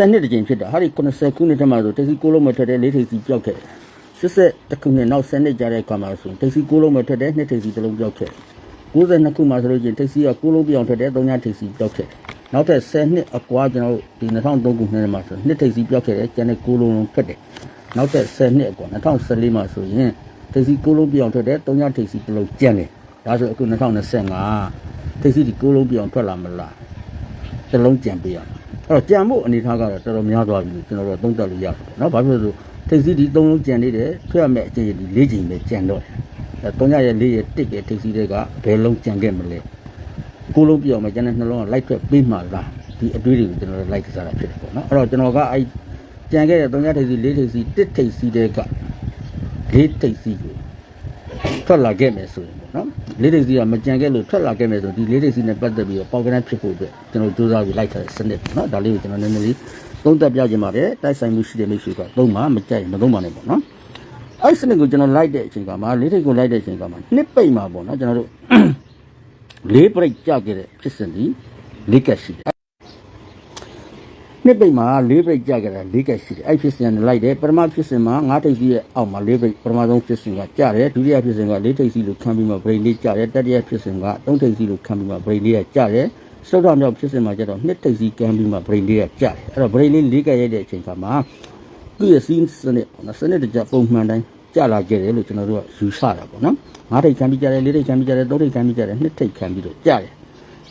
စနစ်တစ်ကြိမ်ဖြစ်တာဟာဒီ90ခုနှစ်တည်းမှာဆိုတက်စီကိုလုံးမထွက်တဲ့လေးထိပ်စီပြောက်ခဲ့80တခုနှစ်နောက်10နှစ်ကြာတဲ့အခါမှာဆိုတက်စီကိုလုံးမထွက်တဲ့နှစ်ထိပ်စီတစ်လုံးပြောက်ခဲ့92ခုမှာဆိုလို့ချင်းတက်စီကကိုလုံးပြောင်းထွက်တဲ့3ညထိပ်စီပြောက်ခဲ့နောက်ထပ်10နှစ်အကွာကျွန်တော်တို့ဒီ2003ခုနှစ်မှာဆိုနှစ်ထိပ်စီပြောက်ခဲ့တယ်ကျန်တဲ့ကိုလုံးလုံးထွက်တယ်နောက်ထပ်10နှစ်အကွာ2014မှာဆိုရင်တက်စီကိုလုံးပြောင်းထွက်တဲ့3ညထိပ်စီတစ်လုံးကျန်တယ်ဒါဆိုအခု2025ထိပ်စီဒီကိုလုံးပြောင်းထွက်လာမလားတစ်လုံးကြံပေးရမှာအဲ့ တော့ကြံဖို့အနေထားကတော့တော်တော်များသွားပြီလို့ကျွန်တော်တို့သုံးသပ်လို့ရတယ်เนาะဘာဖြစ်လို့လဲဆိုထိပ်စီးဒီသုံးလုံးကြံနေတယ်ထွက်ရမယ့်အချိန်ဒီ၄ချိန်ပဲကြံတော့တယ်အဲ၃ရက်ရဲ့၄ရက်တစ်ရဲ့ထိပ်စီးတွေကဘယ်လုံးကြံခဲ့မလဲကိုလုံးပြောင်းမယ်ကျန်တဲ့နှလုံးကလိုက်ထွက်ပေးမှလားဒီအတွေးတွေကိုကျွန်တော်တို့လိုက်ကစားတာဖြစ်တယ်ပေါ့နော်အဲ့တော့ကျွန်တော်ကအဲ့ကြံခဲ့တဲ့၃ရက်ထိပ်စီး၄ထိပ်စီးတစ်ထိပ်စီးတွေက၄ထိပ်စီးကို ထွက်လာခဲ့မယ်ဆိုရင်ပေါ့နော်လေးတိတ်စီကမကြံခဲ့လို့ထွက်လာခဲ့မယ်ဆိုဒီလေးတိတ်စီနဲ့ပတ်သက်ပြီးတော့ပေါက်ကနန်းဖြစ်ဖို့အတွက်ကျွန်တော်စူးစမ်းပြီးလိုက်ထားတဲ့စနစ်ပေါ့နော်ဒါလေးကိုကျွန်တော်နည်းနည်းလေးသုံးသပ်ပြခြင်းပါတယ်တိုက်ဆိုင်မှုရှိတဲ့မိတ်ဆွေကသုံးပါမကြိုက်ရင်မသုံးပါနဲ့ပေါ့နော်အဲ့စနစ်ကိုကျွန်တော်လိုက်တဲ့အချိန်ကမှလေးတိတ်ကိုလိုက်တဲ့အချိန်ကမှနှစ်ပိတ်မှာပေါ့နော်ကျွန်တော်တို့လေးပရိတ်ကြခဲ့တဲ့ဖြစ်စဉ်ဒီလေးကက်ရှိတယ် နှစ်ပိတ်မှာလေးပိတ်ကြခဲ့တာလေးကက်ရှိတယ်အဲ့ဖြစ်စဉ်နဲ့လိုက်တယ်ပထမဖြစ်စဉ်မှာငါးထိပ်စီရဲ့အောက်မှာလေးပိတ်ပထမဆုံးဖြစ်စဉ်ကကြတယ်ဒုတိယဖြစ်စဉ်ကလေးထိပ်စီလို့ခံပြီးမှဗရိတ်လေးကြတယ်တတိယဖြစ်စဉ်ကသုံးထိပ်စီလို့ခံပြီးမှဗရိတ်လေးကကြတယ်စတုတ္ထမြောက်ဖြစ်စဉ်မှာကျတော့နှစ်ထိပ်စီကမ်းပြီးမှဗရိတ်လေးကကြတယ်အဲ့တော့ဗရိတ်လေးလေးကက်ရိုက်တဲ့အချိန်ကမှသူ့ရဲ့စီးစနစ်ပေါ့နော်စနစ်တကျပုံမှန်တိုင်းကြလာခဲ့တယ်လို့ကျွန်တော်တို့ကယူဆတာပေါ့နော်ငါးထိပ်ခံပြီးကြတယ်လေးထိပ်ခံပြီးကြတယ်သုံးထိပ်ခံပြီးကြတယ်နှစ်ထိပ်ခံပြီးတော့ကြတယ်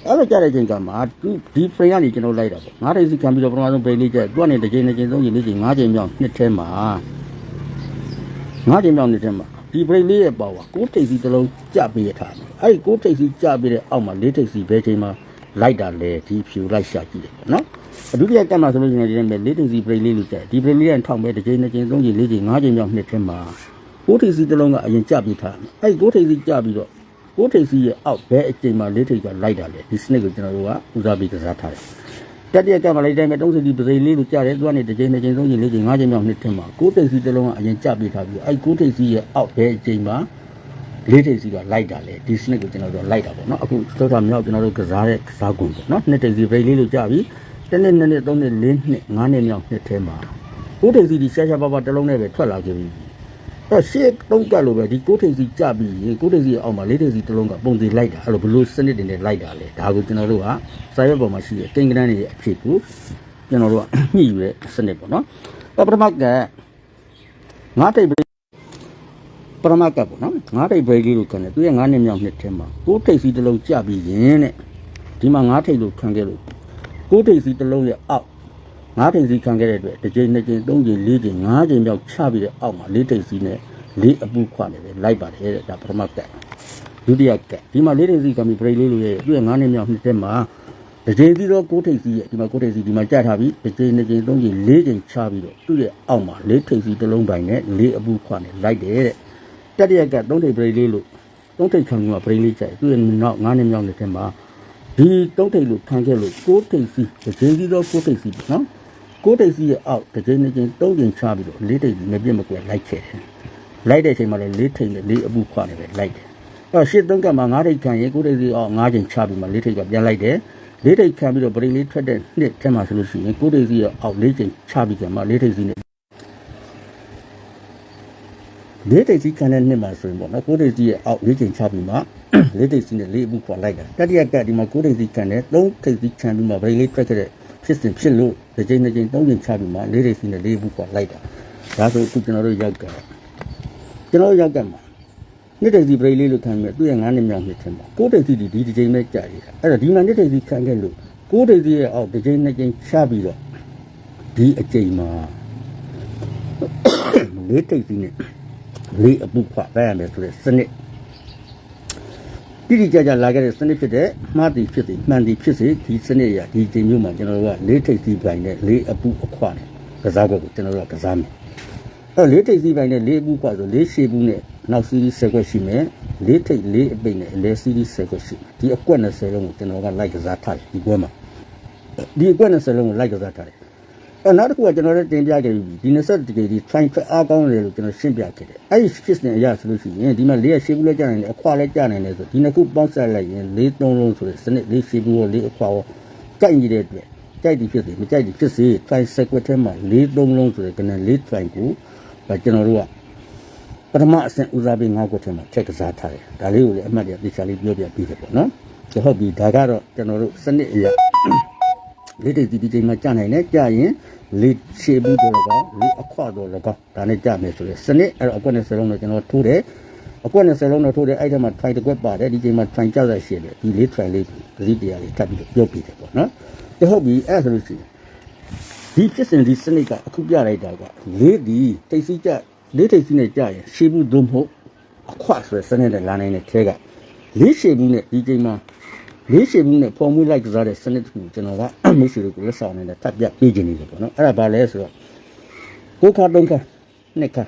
အဲ့လိုကြားတဲ့အချိန်ကမှသူဒီ frame ကနေကျွန်တော်လိုက်တာပေါ့ငါးတိတ်စီခံပြီးတော့ပထမဆုံး frame လေးကျသူကနေတစ်ချိန်တစ်ချိန်သုံးချိန်လေးချိန်ငါးချိန်မြောက်နှစ်ထဲမှာငါးချိန်မြောက်နှစ်ထဲမှာဒီ frame လေးရဲ့ပေါ့ကကိုးတိတ်စီတစ်လုံးကြပေးရထားတယ်အဲ့ဒီကိုးတိတ်စီကြပေးတဲ့အောက်မှာလေးတိတ်စီဘယ်ချိန်မှာလိုက်တာလဲဒီဖြူလိုက်ရှာကြည့်တယ်ပေါ့နော်အဒုတိယကတ်မှာဆိုလို့ရှိရင်ဒီနေ့လေးတိတ်စီ frame လေးလို့ကြတယ်ဒီ frame လေးကထောက်မဲ့တစ်ချိန်တစ်ချိန်သုံးချိန်လေးချိန်ငါးချိန်မြောက်နှစ်ထဲမှာကိုးတိတ်စီတစ်လုံးကအရင်ကြပေးထားတယ်အဲ့ဒီကိုးတိတ်စီကြပြီးတော့ ကိုယ်ထိပ်စီရဲ့အောက်ဘဲအချိန်မှာလေးထိပ်ကလိုက်တာလေဒီစနစ်ကိုကျွန်တော်တို့ကဦးစားပေးကစားထားတယ်တတိယကမှလိုက်တိုင်းမဲ့30ဒီပစိလေးလို့ကြားတယ်သူကနေတစ်ချိန်တစ်ချိန်သုံးချိန်လေးချိန်ငါးချိန်မြောက်နှစ်ထင်မှာကိုယ်ထိပ်စီတစ်လုံးကအရင်ကြပေးထားပြီးအဲ့ကိုယ်ထိပ်စီရဲ့အောက်ဘဲအချိန်မှာလေးထိပ်စီကလိုက်တာလေဒီစနစ်ကိုကျွန်တော်တို့လိုက်တာပေါ့နော်အခုသောတာမြောက်ကျွန်တော်တို့ကစားတဲ့ကစားကွန်ပေါ့နော်နှစ်ထိပ်စီပစိလေးလို့ကြားပြီးတစ်နှစ်နှစ်နှစ်သုံးနှစ်လေးနှစ်ငါးနှစ်မြောက်နှစ်ထဲမှာကိုယ်ထိပ်စီဒီရှားရှားပါပါတစ်လုံးနဲ့ပဲထွက်လာခဲ့ပြီ အဲ့ရှေ့တုံးကတ်လို့ပဲဒီကိုထိပ်စီကြပြီးရင်ကိုထိပ်စီရဲ့အောက်မှာလေးထိပ်စီတစ်လုံးကပုံသေးလိုက်တာအဲ့လိုဘလို့စနစ်တွေနဲ့လိုက်တာလေဒါကိုကျွန်တော်တို့ကစာရွက်ပေါ်မှာရှိတဲ့ကိန်းကနန်းတွေရဲ့အဖြစ်ကိုကျွန်တော်တို့ကညှိယူတဲ့စနစ်ပေါ့နော်အဲ့ပထမကငါးထိပ်ပရိပထမကပေါ့နော်ငါးထိပ်ဘရိလေးလို့ခံတယ်သူရဲ့ငါးနှစ်မြောက်နှစ်ထဲမှာကိုထိပ်စီတစ်လုံးကြပြီးရင်တဲ့ဒီမှာငါးထိပ်လို့ခံခဲ့လို့ကိုထိပ်စီတစ်လုံးရဲ့အောက် ငါးထိပ်စီခံခဲ့တဲ့အတွက်တစ်ချိန်နှစ်ချိန်သုံးချိန်လေးချိန်ငါးချိန်မြောက်ချပြီးတဲ့အောက်မှာလေးထိပ်စီနဲ့လေးအပူခွနေတယ်လိုက်ပါတယ်တဲ့ဒါပထမကတ်ဒုတိယကတ်ဒီမှာလေးထိပ်စီကံပြီးပြိလေးလို့ရဲ့သူရဲ့ငါးနှစ်မြောက်နှစ်ထဲမှာတစ်ချိန်စီတော့ကိုးထိပ်စီရဲ့ဒီမှာကိုးထိပ်စီဒီမှာကြာထားပြီးတစ်ချိန်နှစ်ချိန်သုံးချိန်လေးချိန်ချပြီးတော့သူ့ရဲ့အောက်မှာလေးထိပ်စီတစ်လုံးပိုင်နဲ့လေးအပူခွနေလိုက်တယ်တဲ့တတိယကတ်သုံးထိပ်ပြိလေးလို့သုံးထိပ်ခံပြီးမှပြိလေးကြိုက်သူ့ရဲ့နောက်ငါးနှစ်မြောက်နှစ်ထဲမှာဒီသုံးထိပ်လို့ခံခဲ့လို့ကိုးထိပ်စီတစ်ချိန်စီတော့ကိုးထိပ်စီပေါ့နော် ကိုးတိတ်စီရဲ့အောက်တစ်ချိန်တစ်ချိန်သုံးချိန်ချပြီးတော့လေးတိတ်မပြတ်မကွက်လိုက်ခဲ့တယ်။လိုက်တဲ့အချိန်မှာလည်းလေးထိတ်နဲ့လေးအပူခွာနေပဲလိုက်တယ်။အဲ့တော့ရှစ်သုံးကမှာငါးတိတ်ခံရင်ကိုးတိတ်စီအောက်ငါးချိန်ချပြီးမှလေးထိတ်ကပြန်လိုက်တယ်။လေးထိတ်ခံပြီးတော့ပရိလေးထွက်တဲ့နှစ်ထဲမှာဆိုလို့ရှိရင်ကိုးတိတ်စီရဲ့အောက်လေးချိန်ချပြီးကြမှာလေးထိတ်စီနဲ့လေးတိတ်စီခံတဲ့နှစ်မှာဆိုရင်ပေါ့နော်ကိုးတိတ်စီရဲ့အောက်လေးချိန်ချပြီးမှလေးတိတ်စီနဲ့လေးအပူခွာလိုက်တာတတိယကဒီမှာကိုးတိတ်စီခံတဲ့သုံးတိတ်စီခံပြီးမှပရိလေးထွက်ခဲ့တဲ့ ဖြစ်စဉ်ဖြစ်လို့တစ်ချိန်တစ်ချိန်သုံးချိန်ချပြီးမှလေးတွေစီနဲ့လေးဘူးကလိုက်တာဒါဆိုအခုကျွန်တော်တို့ရောက်ကကျွန်တော်တို့ရောက်ကမှာနှစ်တိတ်စီပရိလေးလို့ခံပြီးသူ့ရဲ့ငါးနှစ်မြောက်နှစ်ထင်ပါကိုးတိတ်စီဒီဒီတစ်ချိန်ပဲကြာရတာအဲ့တော့ဒီမှာနှစ်တိတ်စီခံခဲ့လို့ကိုးတိတ်စီရဲ့အောက်တစ်ချိန်နှစ်ချိန်ချပြီးတော့ဒီအချိန်မှာလေးတိတ်စီနဲ့လေးအပုခွပဲရမယ်ဆိုတဲ့စနစ် တိတိကျကျလာခဲ့တဲ့စနစ်ဖြစ်တဲ့မှားတီဖြစ်စီမှန်တီဖြစ်စီဒီစနစ်ရဒီချိန်မျိုးမှာကျွန်တော်တို့ကလေးထိပ်စီပိုင်းနဲ့လေးအပုအခွနဲ့ကစားကွက်ကိုကျွန်တော်တို့ကကစားမယ်အဲလေးထိပ်စီပိုင်းနဲ့လေးအပုခွဆိုလေးရှေ့ဘူးနဲ့နောက်စီးရီး10ခွက်ရှိမယ်လေးထိပ်လေးအပိတ်နဲ့အလဲစီးရီး10ခွက်ရှိမယ်ဒီအကွက်20လုံးကိုကျွန်တော်ကလိုက်ကစားထားတယ်ဒီပွဲမှာဒီအကွက်20လုံးကိုလိုက်ကစားထားတယ် အဲနောက်တစ်ခုကကျွန်တော်တို့တင်ပြခဲ့ပြီဒီ20ဒီဂရီဒီ train ဖက်အားကောင်းတယ်လို့ကျွန်တော်ရှင်းပြခဲ့တယ်အဲ့ဒီ fit နဲ့အရဆိုလို့ရှိရင်ဒီမှာလေးရရှေ့ဘူးလဲကြာနိုင်တယ်အခွာလဲကြာနိုင်တယ်ဆိုဒီနှစ်ခုပေါင်းဆက်လိုက်ရင်လေးသုံးလုံးဆိုတဲ့စနစ်လေးရှေ့ဘူးရောလေးအခွာရောကြိုက်နေတဲ့အတွက်ကြိုက်သည်ဖြစ်စေမကြိုက်သည်ဖြစ်စေ try circuit ထဲမှာ၄သုံးလုံးဆိုတဲ့ကန၄ try ကိုဒါကျွန်တော်တို့ကပထမအဆင့်ဦးစားပေး၅ခုထဲမှာချက်ကစားထားတယ်ဒါလေးကိုလည်းအမှတ်ရသေချာလေးပြောပြပြီးတယ်ပေါ့နော်ဒါဟုတ်ပြီဒါကတော့ကျွန်တော်တို့စနစ်အရာ လေးတိတ်ဒီဒီချိန်မှာကြာနိုင်တယ်ကြာရင်လေးရှေ့ဘူးတော့လည်းကောင်းလေးအခွတော့လည်းကောင်းဒါနဲ့ကြာမယ်ဆိုရင်စနစ်အဲ့တော့အကွက်နဲ့စလုံးတော့ကျွန်တော်ထိုးတယ်အကွက်နဲ့စလုံးတော့ထိုးတယ်အဲ့ဒီမှာ try တစ်ကွက်ပါတယ်ဒီချိန်မှာ try ကြာရရှိတယ်ဒီလေး try လေးသတိတရားလေးထပ်ပြီးတော့ပြုတ်ပြီးတယ်ပေါ့နော်တဟုတ်ပြီအဲ့ဆိုလို့ရှိရင်ဒီဖြစ်စဉ်ဒီစနစ်ကအခုပြလိုက်တာကလေးဒီတိတ်စီကြလေးတိတ်စီနဲ့ကြာရင်ရှေ့ဘူးသို့မဟုတ်အခွဆိုတဲ့စနစ်နဲ့လာနိုင်တဲ့ထဲကလေးရှေ့ဘူးနဲ့ဒီချိန်မှာ လေးရှိမှုနဲ့ဖော်မှုလိုက်ကစားတဲ့စနစ်တစ်ခုကိုကျွန်တော်ကမိတ်ဆွေတို့ကိုလက်ဆောင်နေတဲ့ထပ်ပြပေးခြင်းနေတယ်ပေါ့နော်အဲ့ဒါဘာလဲဆိုတော့ကိုခါတုံးခါနှစ်ခါ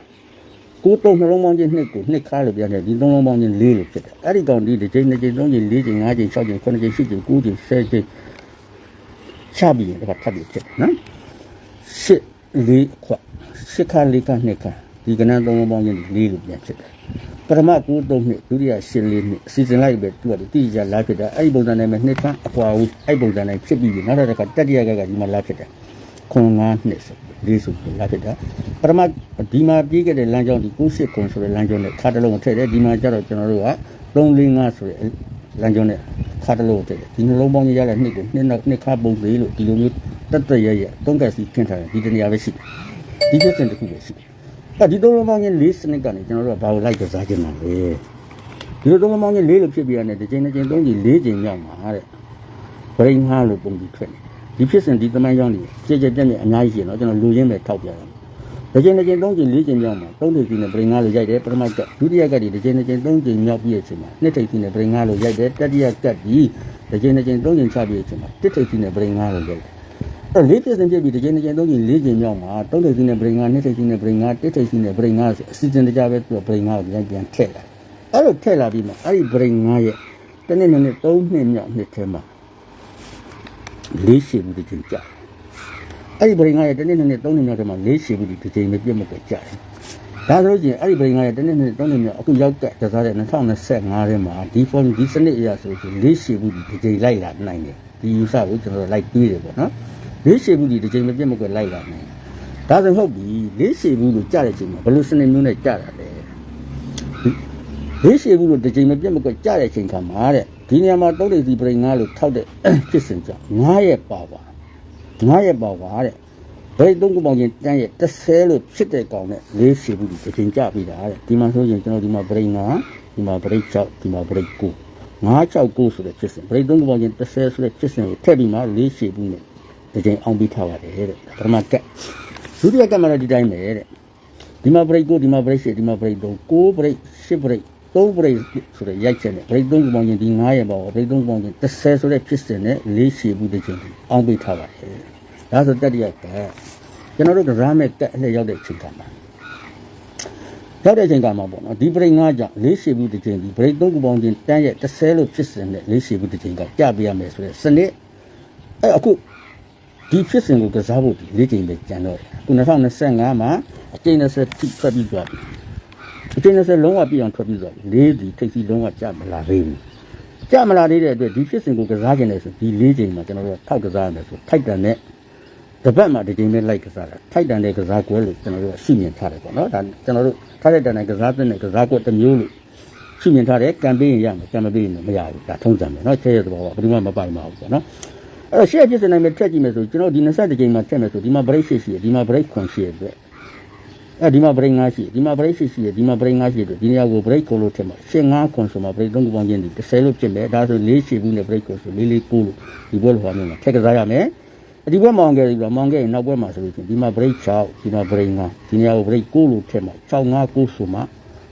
ကိုတုံးနှလုံးပေါင်းခြင်းနှစ်ကိုနှစ်ခါလို့ပြန်တယ်ဒီသုံးလုံးပေါင်းခြင်းလေးလို့ဖြစ်တယ်အဲ့ဒီကောင်ဒီတစ်ချိန်နှစ်ချိန်သုံးချိန်လေးချိန်ငါးချိန်၆ချိန်ခုနှစ်ချိန်ရှစ်ချိန်ကိုးချိန်ဆယ်ချိန်ချပြီးရင်ဒါကထပ်ပြီးဖြစ်တယ်နော်ရှစ်လေးခွက်ရှစ်ခါလေးခါနှစ်ခါဒီကနန်းသုံးလုံးပေါင်းခြင်းလေးလို့ပြန်ဖြစ်တယ် ပထမ9သုံးနှစ်ဒုတိယ10လေးနှစ်အစီအစဉ်လိုက်ပဲသူကတိကျလာဖြစ်တာအဲ့ဒီပုံစံနဲ့ပဲနှစ်ခမ်းအကွာဦးအဲ့ဒီပုံစံနဲ့ဖြစ်ပြီးပြီနောက်တစ်ခါတတိယကကဒီမှာလာဖြစ်တယ်ခွန်9နှစ်ဆိုလေးဆိုလာဖြစ်တာပထမဒီမှာပြေးခဲ့တဲ့လမ်းကြောင်းဒီ98ခွန်ဆိုတဲ့လမ်းကြောင်းနဲ့ခါတစ်လုံးထည့်တယ်ဒီမှာကျတော့ကျွန်တော်တို့က345ဆိုတဲ့လမ်းကြောင်းနဲ့ခါတစ်လုံးထည့်တယ်ဒီနှလုံးပေါင်းကြီးရတဲ့နှစ်ကိုနှစ်နောက်နှစ်ခါပုံသေးလို့ဒီလိုမျိုးတက်တက်ရရသုံးကက်စီခင်းထားတယ်ဒီတနေရာပဲရှိတယ်ဒီကျတဲ့တစ်ခုပဲရှိတယ် အဲ့ဒီသုံးလုံးပေါင်းချင်း၄စနစ်ကနေကျွန်တော်တို့ကဘာကိုလိုက်ကစားခြင်းမှာလဲဒီလိုသုံးလုံးပေါင်းချင်း၄လို့ဖြစ်ပြရတယ်တစ်ချိန်တစ်ချိန်သုံးချိန်၄ချိန်ရောက်မှာတဲ့ဗရိန်ငှားလို့ပုံပြီးထွက်နေဒီဖြစ်စဉ်ဒီသမိုင်းကြောင်းတွေကြည်ကြက်ပြက်ပြက်အများကြီးရှိတယ်နော်ကျွန်တော်လူရင်းပဲထောက်ပြတာတစ်ချိန်တစ်ချိန်သုံးချိန်၄ချိန်ရောက်မှာသုံးထိပ်စီနဲ့ဗရိန်ငှားလို့ရိုက်တယ်ပထမကဒုတိယကတည်းတစ်ချိန်တစ်ချိန်သုံးချိန်မြောက်ပြီးတဲ့အချိန်မှာနှစ်ထိပ်စီနဲ့ဗရိန်ငှားလို့ရိုက်တယ်တတိယကတည်းတစ်ချိန်တစ်ချိန်သုံးချိန်ချပြီးတဲ့အချိန်မှာတစ်ထိပ်စီနဲ့ဗရိန်ငှားလို့ရိုက်တယ် အဲ့လေးပြည့်စင်ပြည့်ပြီးတစ်ချိန်တစ်ချိန်သုံးချိန်လေးချိန်မြောက်မှာသုံးထိပ်စီနဲ့ဗရိန်ငါနှစ်ထိပ်စီနဲ့ဗရိန်ငါတစ်ထိပ်စီနဲ့ဗရိန်ငါဆိုအစီအစဉ်တကြပဲသူကဗရိန်ငါကိုပြန်ပြန်ထည့်လာအဲ့လိုထည့်လာပြီးမှအဲ့ဒီဗရိန်ငါရဲ့တစ်နှစ်နှစ်နှစ်သုံးနှစ်မြောက်နှစ်ထဲမှာလေးရှိဘူးတစ်ချိန်ကြာအဲ့ဒီဗရိန်ငါရဲ့တစ်နှစ်နှစ်နှစ်သုံးနှစ်မြောက်ထဲမှာလေးရှိဘူးတစ်ချိန်မပြတ်မကွက်ကြာတယ်ဒါဆိုလို့ချင်းအဲ့ဒီဗရိန်ငါရဲ့တစ်နှစ်နှစ်သုံးနှစ်မြောက်အခုရောက်တဲ့တစားတဲ့2025ထဲမှာဒီ form ဒီစနစ်အရာဆိုရင်လေးရှိဘူးတစ်ချိန်လိုက်လာနိုင်တယ်ဒီ user ကိုကျွန်တော်လိုက်တွေးတယ်ပေါ့နော် လေးရှည်ဘူးဒီတစ်ချိန်မပြတ်မကွက်လိုက်လာနိုင်ဒါဆိုဟုတ်ပြီလေးရှည်ဘူးလို့ကြားတဲ့ချိန်မှာဘယ်လိုစနစ်မျိုးနဲ့ကြားတာလဲလေးရှည်ဘူးလို့တစ်ချိန်မပြတ်မကွက်ကြားတဲ့ချိန်ခါမှာတဲ့ဒီနေရာမှာတုတ်တဲ့စီပရိငါလို့ထောက်တဲ့ဖြစ်စဉ်ကြောင့်ငားရဲ့ပါပါငားရဲ့ပါပါတဲ့ဘယ်သုံးခုပေါင်းချင်းတန်းရဲ့30လို့ဖြစ်တဲ့ကောင်နဲ့လေးရှည်ဘူးဒီတစ်ချိန်ကြပြီတာတဲ့ဒီမှာဆိုရင်ကျွန်တော်ဒီမှာပရိငါဒီမှာပရိ6ဒီမှာပရိ9 969ဆိုတဲ့ဖြစ်စဉ်ပရိသုံးခုပေါင်းချင်း30ဆိုတဲ့ဖြစ်စဉ်ကိုထည့်ပြီးမှလေးရှည်ဘူးနဲ့ ဒီချိန်အောင်ပြီးထားပါတယ်တဲ့ပထမကက်ဒုတိယကက်မှာလည်းဒီတိုင်းပဲတဲ့ဒီမှာ break ကိုဒီမှာ break ရှစ်ဒီမှာ break 3 6 break 10 break 3 break ဆိုတဲ့ရိုက်ချက်နဲ့ break 3ခုပေါင်းရင်ဒီ9ရက်ပါဘော break 3ပေါင်းရင်30ဆိုတဲ့ဖြစ်စဉ်နဲ့လေးရှည်ဘူးဒီချိန်အောင်ပြီးထားပါတယ်ဒါဆိုတတိယကက်ကျွန်တော်တို့ကစားမဲ့ကက်အလှည့်ရောက်တဲ့အချိန်ကမှာရောက်တဲ့အချိန်ကမှာပေါ့နော်ဒီ break 9ကြောင့်လေးရှည်ဘူးဒီချိန်ဒီ break 3ခုပေါင်းရင်တန်းရက်30လို့ဖြစ်စဉ်နဲ့လေးရှည်ဘူးဒီချိန်ကကြပြရမယ်ဆိုတဲ့စနစ်အဲအခု ဒီဖြစ်စဉ်ကိုကစားဖို့ဒီ၄ချိန်ပဲကြံတော့ခု2025မှာအချိန်20ထိထွက်ပြီးသွားပြီအချိန်20လုံးဝပြည့်အောင်ထွက်ပြီးသွားပြီ၄ဒီထိပ်စီလုံးဝကြမလာသေးဘူးကြမလာသေးတဲ့အတွက်ဒီဖြစ်စဉ်ကိုကစားခြင်းလဲဆိုဒီ၄ချိန်မှာကျွန်တော်တို့ထောက်ကစားရမယ်ဆိုထိုက်တန်တဲ့တပတ်မှာဒီချိန်ပဲလိုက်ကစားတာထိုက်တန်တဲ့ကစားကွဲလို့ကျွန်တော်တို့ရှိမြင်ထားတယ်ပေါ့နော်ဒါကျွန်တော်တို့ထားတဲ့တန်တဲ့ကစားတဲ့နဲ့ကစားကွက်တစ်မျိုးလို့ရှိမြင်ထားတယ်ကံပေးရင်ရမယ်ကံမပေးရင်မရဘူးဒါထုံးစံပဲနော်ချဲရဲ့သဘောကဘယ်သူမှမပိုင်ပါဘူးပေါ့နော် အဲ့တော့ရှေ့ဖြစ်စနိုင်မဲ့ထက်ကြည့်မယ်ဆိုကျွန်တော်ဒီ20ကြိမ်မှာထက်မယ်ဆိုဒီမှာ break ရှိရှိတယ်ဒီမှာ break ခွန်ရှိရတဲ့အဲဒီမှာ break 5ရှိဒီမှာ break ရှိရှိရဒီမှာ break 5ရှိတယ်ဒီနေရာကို break ကိုလို့ထက်မှာရှင်း5ခွန်ဆိုမှာ break 3ခုပေါင်းခြင်းဒီ30လို့ဖြစ်မယ်ဒါဆို4ရှိဘူးနဲ့ break ကိုဆို4 4 9လို့ဒီဘက်လိုဟာမျိုးမှာထက်ကစားရမယ်ဒီဘက်မောင်ခဲ့ပြီတော့မောင်ခဲ့ရင်နောက်ဘက်မှာဆိုလို့ချင်းဒီမှာ break 6ဒီမှာ break 5ဒီနေရာကို break 9လို့ထက်မှာ6 5 9ဆိုမှာ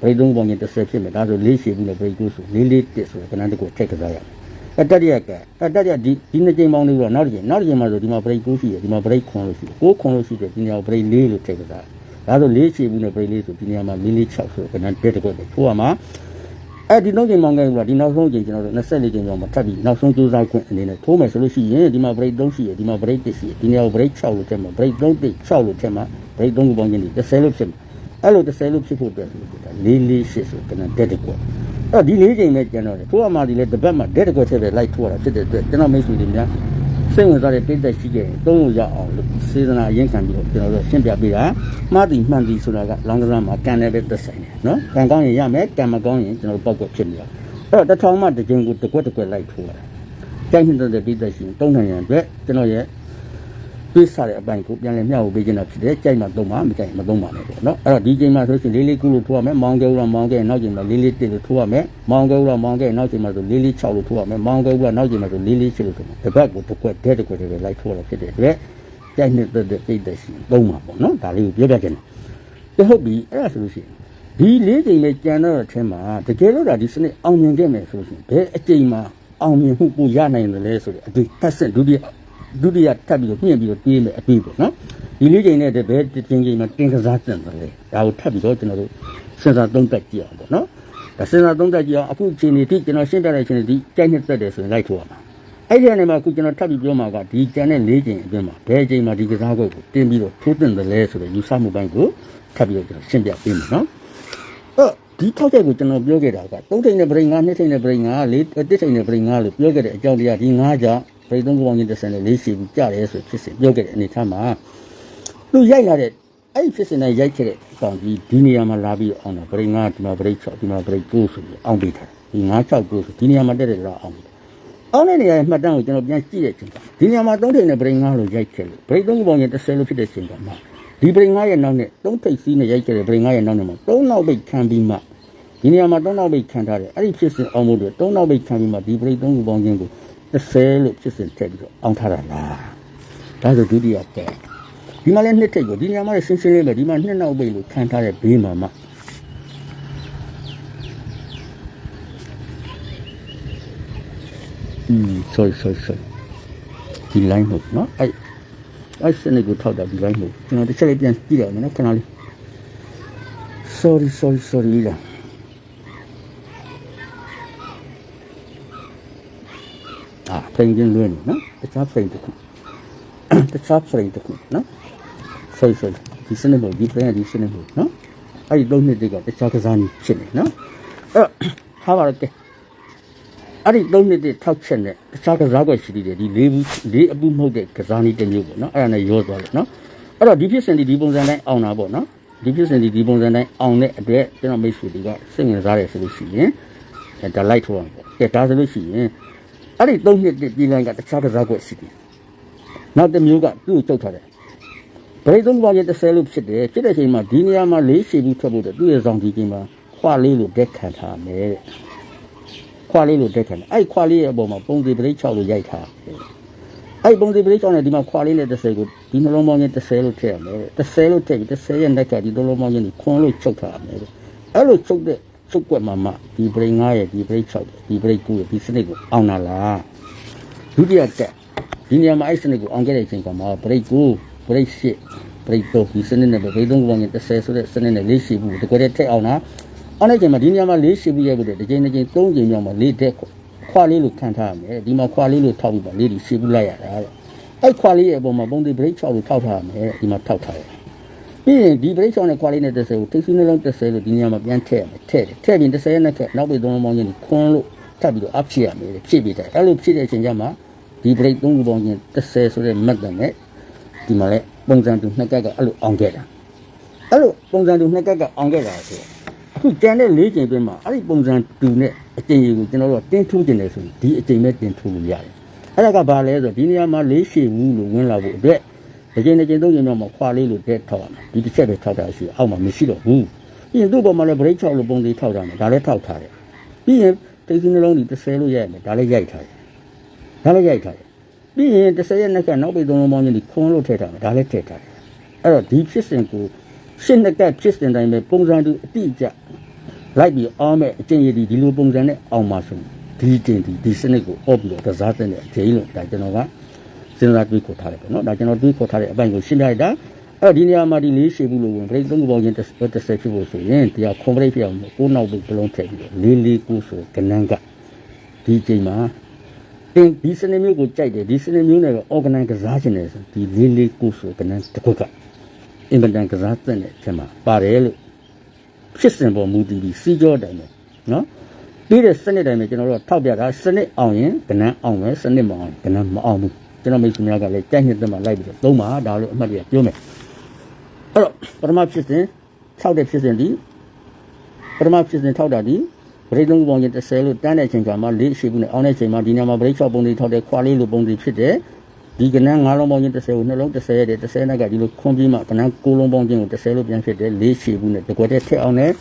break 3ပေါင်းခြင်း30ဖြစ်မယ်ဒါဆို4ရှိဘူးနဲ့ break 9ဆို4 4 1ဆိုတဲ့ကဏ္ဍတစ်ခုထက်ကစားရမယ် အတက်ရကအဲ့တက်ရဒီဒီနှစ်ကြိမ်ပေါင်းလေးတော့နောက်တစ်ကြိမ်နောက်တစ်ကြိမ်မှာဆိုဒီမှာ break 9ရှိတယ်ဒီမှာ break 9လို့ရှိတယ်9 9လို့ရှိတယ်ဒီနေရာ break 4လို့ထည့်ကြတာဒါဆို4ရှိဘူးနဲ့ break 4ဆိုဒီနေရာမှာ4 4 6ဆိုကနန်တက်တက်ကွက်ပဲထိုးရမှာအဲ့ဒီနောက်ကြိမ်ပေါင်းခဲ့ပြီဒီနောက်ဆုံးကြိမ်ကျွန်တော်တို့24ကြိမ်ကျော်မှာထပ်ပြီးနောက်ဆုံးကြိုးစားခွင့်အနေနဲ့ထိုးမယ်ဆိုလို့ရှိရင်ဒီမှာ break 3ရှိတယ်ဒီမှာ break 1ရှိတယ်ဒီနေရာ break 6လို့ထည့်မှာ break 3 6လို့ထည့်မှာ break 3ခုပေါင်းခြင်းဒီ30လို့ဖြစ်မှာ အဲ့လို30လို့ဖြစ်ဖို့အတွက်ဆိုလို့4 4 8ဆိုကနန်တက်တက်ကွက်အဲ့ဒီ၄ချိန်ပဲကျန်တော့တယ်ထိုးရမှာဒီလေတစ်ပတ်မှာဒက်တစ်ခွက်ထည့်ပဲလိုက်ထိုးရတာဖြစ်တဲ့အတွက်ကျွန်တော်မိတ်ဆွေတွေများစိတ်ဝင်စားတဲ့ပြည့်သက်ရှိခဲ့ရင်သုံးလို့ရအောင်လို့စေတနာအရင်ခံပြီးတော့ကျွန်တော်တို့ရှင်းပြပေးတာမှားသည်မှန်သည်ဆိုတာကလောင်းကစားမှာကံနဲ့ပဲသက်ဆိုင်တယ်နော်ကံကောင်းရင်ရမယ်ကံမကောင်းရင်ကျွန်တော်တို့ပောက်ကွက်ဖြစ်နေရောအဲ့တော့တစ်ထောင်မှတစ်ကြိမ်ကိုတစ်ကွက်တစ်ကွက်လိုက်ထိုးရတာကြိုက်နေတဲ့ပြည့်သက်ရှိရင်သုံးနိုင်ရန်အတွက်ကျွန်တော်ရဲ့ ပြစ်စားတဲ့အပိုင်းကိုပြန်လည်မျှဝေပေးခြင်းတော့ဖြစ်တယ်ကြိုက်မှသုံးပါမကြိုက်မသုံးပါနဲ့ပေါ့နော်အဲ့တော့ဒီချိန်မှာဆိုရှင်လေးလေးကုလို့ထိုးရမယ်မောင်းကဲဦးတော့မောင်းကဲနောက်ချိန်မှာလေးလေးတစ်လို့ထိုးရမယ်မောင်းကဲဦးတော့မောင်းကဲနောက်ချိန်မှာဆိုလေးလေး6လို့ထိုးရမယ်မောင်းကဲဦးကနောက်ချိန်မှာဆိုလေးလေး7လို့ထိုးမယ်တစ်ပတ်ကိုတစ်ခွက်တဲတစ်ခွက်တည်းပဲလိုက်ထိုးရဖြစ်တဲ့အတွက်ကြိုက်နေတဲ့ပြည့်သက်ရှိရင်သုံးပါပေါ့နော်ဒါလေးကိုပြောပြချင်တယ်တဟုတ်ပြီအဲ့ဒါဆိုလို့ရှိရင်ဒီလေးချိန်နဲ့ကြံတော့တဲ့အချိန်မှာတကယ်လို့ဒါဒီစနစ်အောင်မြင်ခဲ့မယ်ဆိုလို့ရှိရင်ဘယ်အချိန်မှာအောင်မြင်မှုပိုရနိုင်တယ်လဲဆိုတဲ့အတွေ့သက်ဆက်ဒုတိယ ဒုတိယထပ်ပြီးတော့ပြင်ပြီးတော့တွေးမယ်အပြီးပေါ့နော်ဒီလေးချိန်နဲ့တည်းဘယ်တင်ချိန်မှာတင်ကစားတင်တယ်လေဒါကိုထပ်ပြီးတော့ကျွန်တော်တို့စဉ်းစားသုံးသပ်ကြည့်အောင်ပေါ့နော်ဒါစဉ်းစားသုံးသပ်ကြည့်အောင်အခုအချိန်ဒီကျွန်တော်ရှင်းပြတဲ့အချိန်ဒီကြိုက်နှစ်သက်တယ်ဆိုရင်လိုက်ထိုးရမှာအဲ့ဒီအနေမှာအခုကျွန်တော်ထပ်ပြီးပြောမှာကဒီကျန်တဲ့၄ချိန်အတွင်းမှာဘယ်ချိန်မှာဒီကစားကွက်ကိုတင်ပြီးတော့ထိုးတင်တယ်လဲဆိုတဲ့ယူဆမှုပိုင်းကိုထပ်ပြီးတော့ကျွန်တော်ရှင်းပြပေးမယ်နော်အဲ့ဒီထောက်ချက်ကိုကျွန်တော်ပြောခဲ့တာက၃ချိန်နဲ့ပရိငါ၂ချိန်နဲ့ပရိငါ၄တစ်ချိန်နဲ့ပရိငါလို့ပြောခဲ့တဲ့အကြောင်းတရားဒီ၅ကြောင့် ပရိသုံးကောင်းချင်းတစ်ဆန်နဲ့လေးရှိပြီးကြတယ်ဆိုဖြစ်စဉ်ပြောခဲ့တဲ့အနေထားမှာသူရိုက်လာတဲ့အဲ့ဒီဖြစ်စဉ်နဲ့ရိုက်ခဲ့တဲ့အကောင်ကြီးဒီနေရာမှာလာပြီးအောင်တာပရိငါဒီမှာပရိ6ဒီမှာပရိ9ဆိုပြီးအောင်ပေးထားဒီ9 6 9ဆိုဒီနေရာမှာတက်တယ်တော့အောင်ပေးတယ်အောင်တဲ့နေရာရဲ့မှတ်တမ်းကိုကျွန်တော်ပြန်ကြည့်တဲ့အချိန်ဒီနေရာမှာ3ထိပ်နဲ့ပရိ9လို့ရိုက်ခဲ့လို့ပရိသုံးကောင်းချင်း30လို့ဖြစ်တဲ့အချိန်ကမှဒီပရိ9ရဲ့နောက်နဲ့3ထိပ်စီးနဲ့ရိုက်ခဲ့တဲ့ပရိ9ရဲ့နောက်နဲ့မှာ3နောက်ပိတ်ခံပြီးမှဒီနေရာမှာ3နောက်ပိတ်ခံထားတယ်အဲ့ဒီဖြစ်စဉ်အောင်ဖို့အတွက်3နောက်ပိတ်ခံပြီးမှဒီပရိသုံးကောင်းချင်းကို 30လို့ဖြစ်စဉ်ထည့်ပြီးတော့အောင်ထားတာလားဒါဆိုဒုတိယတဲ့ဒီမှာလည်းနှစ်ထိပ်ကိုဒီနေရာမှာလည်းရှင်းရှင်းလေးပဲဒီမှာနှစ်နောက်ပိတ်လို့ခံထားတဲ့ဘေးမှာမှอืม sorry sorry sorry ဒီ line ဟုတ်နော်အဲ့အဲ့စနေကိုထောက်တာဒီ line ဟုတ်ကျွန်တော်တစ်ချက်လေးပြန်ကြည့်ရအောင်နော်ခဏလေး sorry sorry sorry လား အာဖိန်ချင်းလွင်းနေနော်တခြားဖိန်တစ်ခုတခြားဖိန်တစ်ခုနော်ဆိုဆိုဒီစနစ်ကိုဒီဖိန်ကဒီစနစ်ကိုနော်အဲ့ဒီသုံးနှစ်တည်းကတခြားကစားနေဖြစ်နေနော်အဲ့တော့ထားပါတော့ကဲအဲ့ဒီသုံးနှစ်တည်းထောက်ချက်နဲ့တခြားကစားကွက်ရှိသေးတယ်ဒီလေးဘူးလေးအပူမဟုတ်တဲ့ကစားနည်းတစ်မျိုးပေါ့နော်အဲ့ဒါနဲ့ရောသွားလို့နော်အဲ့တော့ဒီဖြစ်စဉ်ဒီဒီပုံစံတိုင်းအောင်တာပေါ့နော်ဒီဖြစ်စဉ်ဒီဒီပုံစံတိုင်းအောင်တဲ့အတွက်ကျွန်တော်မိတ်ဆွေတွေကစိတ်ဝင်စားတယ်ဆိုလို့ရှိရင်အဲဒါလိုက်ထိုးအောင်ပေါ့ကဲဒါဆိုလို့ရှိရင် အဲ့ဒီသုံးနှစ်တည်းပြည်လန်ကတခြားကစားကွက်ရှိတယ်။နောက်တစ်မျိုးကသူ့ကိုချုပ်ထားတယ်။ဗရိတ်သုံးပါးရဲ့30လို့ဖြစ်တယ်ဖြစ်တဲ့ချိန်မှာဒီနေရာမှာလေးရှိဘူးထွက်ဖို့တဲ့သူ့ရဲ့ဆောင်ဒီချိန်မှာခွာလေးလို့တက်ခံထားမယ်တဲ့။ခွာလေးလို့တက်ခံတယ်။အဲ့ခွာလေးရဲ့အပေါ်မှာပုံစီဗရိတ်6လို့ရိုက်ထားတယ်။အဲ့ပုံစီဗရိတ်6နဲ့ဒီမှာခွာလေးနဲ့30ကိုဒီနှလုံးပေါင်းချင်း30လို့ထည့်ရမယ်တဲ့။30လို့ထည့်ပြီး30ရဲ့နှက်ကဒီနှလုံးပေါင်းချင်းကိုခွန်လို့ချုပ်ထားရမယ်တဲ့။အဲ့လိုချုပ်တဲ့ ချုပ်ကွက်မှာမှဒီဗရိတ်9ရဲ့ဒီဗရိတ်6ရဲ့ဒီဗရိတ်9ရဲ့ဒီစနစ်ကိုအောင်လာလားဒုတိယတက်ဒီနေရာမှာအဲ့စနစ်ကိုအောင်ခဲ့တဲ့အချိန်ကမှဗရိတ်9ဗရိတ်10ဗရိတ်3ဒီစနစ်နဲ့ပဲဗရိတ်3ကောင်ရင်30ဆိုတဲ့စနစ်နဲ့လေးရှိဘူးတကယ်တည်းထက်အောင်လားအောင်တဲ့အချိန်မှာဒီနေရာမှာလေးရှိဘူးရဲ့ဘူးတဲ့ဒီချိန်တစ်ချိန်3ချိန်မြောက်မှာလေးတက်ခွာလေးလို့ခံထားရမယ်ဒီမှာခွာလေးလို့ထောက်ပြီးပါလေးဒီရှိဘူးလိုက်ရတာတဲ့အဲ့ခွာလေးရဲ့အပေါ်မှာပုံသေးဗရိတ်6လို့ထောက်ထားရမယ်ဒီမှာထောက်ထားရတယ် ပြီးရင်ဒီပရိတ်ဆောင်နဲ့ quality နဲ့30ကိုထိပ်စီးနှလုံး30လို့ဒီနေရာမှာပြန်ထည့်ရမယ်ထည့်တယ်ထည့်ပြီး30ရဲ့နဲ့ခက်နောက်ပြီးသုံးလုံးပေါင်းချင်းကိုခွန်းလို့ထပ်ပြီးတော့အဖြစ်ရမယ်ဖြစ်ပြီးတယ်အဲ့လိုဖြစ်တဲ့အချိန်ကျမှဒီပရိတ်သုံးခုပေါင်းချင်း30ဆိုတဲ့ method နဲ့ဒီမှာလဲပုံစံတူနှစ်ကက်ကအဲ့လိုအောင်ခဲ့တာအဲ့လိုပုံစံတူနှစ်ကက်ကအောင်ခဲ့တာဆိုတော့အခုကျန်တဲ့၄ချိန်အတွင်းမှာအဲ့ဒီပုံစံတူနဲ့အချိန်ကြီးကိုကျွန်တော်တို့ကတင်းထူးကျင်တယ်ဆိုရင်ဒီအချိန်နဲ့တင်းထူးလို့ရတယ်အဲ့ဒါကဘာလဲဆိုတော့ဒီနေရာမှာ၄ရှည်ဘူးလို့ဝင်လာဖို့အတွက် ဒီကျင်းတစ်ကျင်းသုံးကျင်းတော့မှခွာလေးလို့တက်ထောက်ရမယ်ဒီတစ်ချက်ပဲထောက်တာရှိအောက်မှာမရှိတော့ဘူးပြီးရင်သူ့ပေါ်မှာလည်း break 6လို့ပုံသေးထောက်တာမယ်ဒါလည်းထောက်ထားတယ်ပြီးရင်တိတ်စင်းနှလုံးဒီ30လို့ရိုက်မယ်ဒါလည်းရိုက်ထားတယ်ဒါလည်းရိုက်ထားတယ်ပြီးရင်30ရဲ့နှက်ကနောက်ပိတ်သုံးလုံးပေါင်းချင်းဒီခွန်းလို့ထည့်ထားမယ်ဒါလည်းထည့်ထားတယ်အဲ့တော့ဒီဖြစ်စဉ်ကိုရှင်းနှက်ကဖြစ်စဉ်တိုင်းပဲပုံစံတူအတိအကျလိုက်ပြီးအောင်မဲ့အကျင့်ရည်ဒီဒီလိုပုံစံနဲ့အောင်ပါဆုံးဒီတင်ဒီဒီစနစ်ကိုအော့ပြီးတော့ကစားတဲ့အကျိန်းလို့ဒါကျွန်တော်က စဉ်းစားတွေးခေါ်ထားတယ်ပေါ့နော်ဒါကျွန်တော်တွေးခေါ်ထားတဲ့အပိုင်းကိုရှင်းပြလိုက်တာအဲ့တော့ဒီနေရာမှာဒီလေးရှိဘူးလို့ဝင်ပရိတ်သုံးခုပေါင်းချင်းတစ်တစ်ဆက်ဖြစ်ဖို့ဆိုရင်တရားခွန်ပရိတ်ဖြစ်အောင်ကိုနောက်ပြီးဘလုံးထည့်ပြီးတော့လေးလေးကိုဆိုကနန်းကဒီချိန်မှာတင်ဒီစနေမျိုးကိုကြိုက်တယ်ဒီစနေမျိုးနဲ့က organize ကစားခြင်းတယ်ဆိုဒီလေးလေးကိုဆိုကနန်းတစ်ခုကအင်ဗန်တန်ကစားတဲ့အချက်မှာပါတယ်လို့ဖြစ်စဉ်ပေါ်မူတည်ပြီးစီကြောတိုင်းပဲနော်ပြီးတဲ့စနစ်တိုင်းပဲကျွန်တော်တို့ထောက်ပြတာစနစ်အောင်ရင်ကနန်းအောင်မယ်စနစ်မအောင်ကနန်းမအောင်ဘူးတ ကျွန်တော်မိတ်ဆွေများကလည်းကြိုက်နှစ်သက်မှလိုက်ပြီးတော့သုံးပါဒါလို့အမှတ်တရပြောမယ်အဲ့တော့ပထမဖြစ်စဉ်6တဲ့ဖြစ်စဉ်ဒီပထမဖြစ်စဉ်ထောက်တာဒီဗရိတ်လုံးပေါင်းချင်း30လို့တန်းတဲ့အချိန်ကမှလေးရှိဘူးနဲ့အောင်းတဲ့အချိန်မှာဒီနေရာမှာဗရိတ်6ပုံတွေထောက်တဲ့ခွာလေးလိုပုံတွေဖြစ်တဲ့ဒီကနန်း9လုံးပေါင်းချင်း30ကိုနှလုံး30ရဲ့30နဲ့ကဒီလိုခွန်ပြီးမှကနန်း9လုံးပေါင်းချင်းကို30လို့ပြန်ဖြစ်တဲ့လေးရှိဘူးနဲ့တကွက်တဲ့ထက်အောင်နဲ့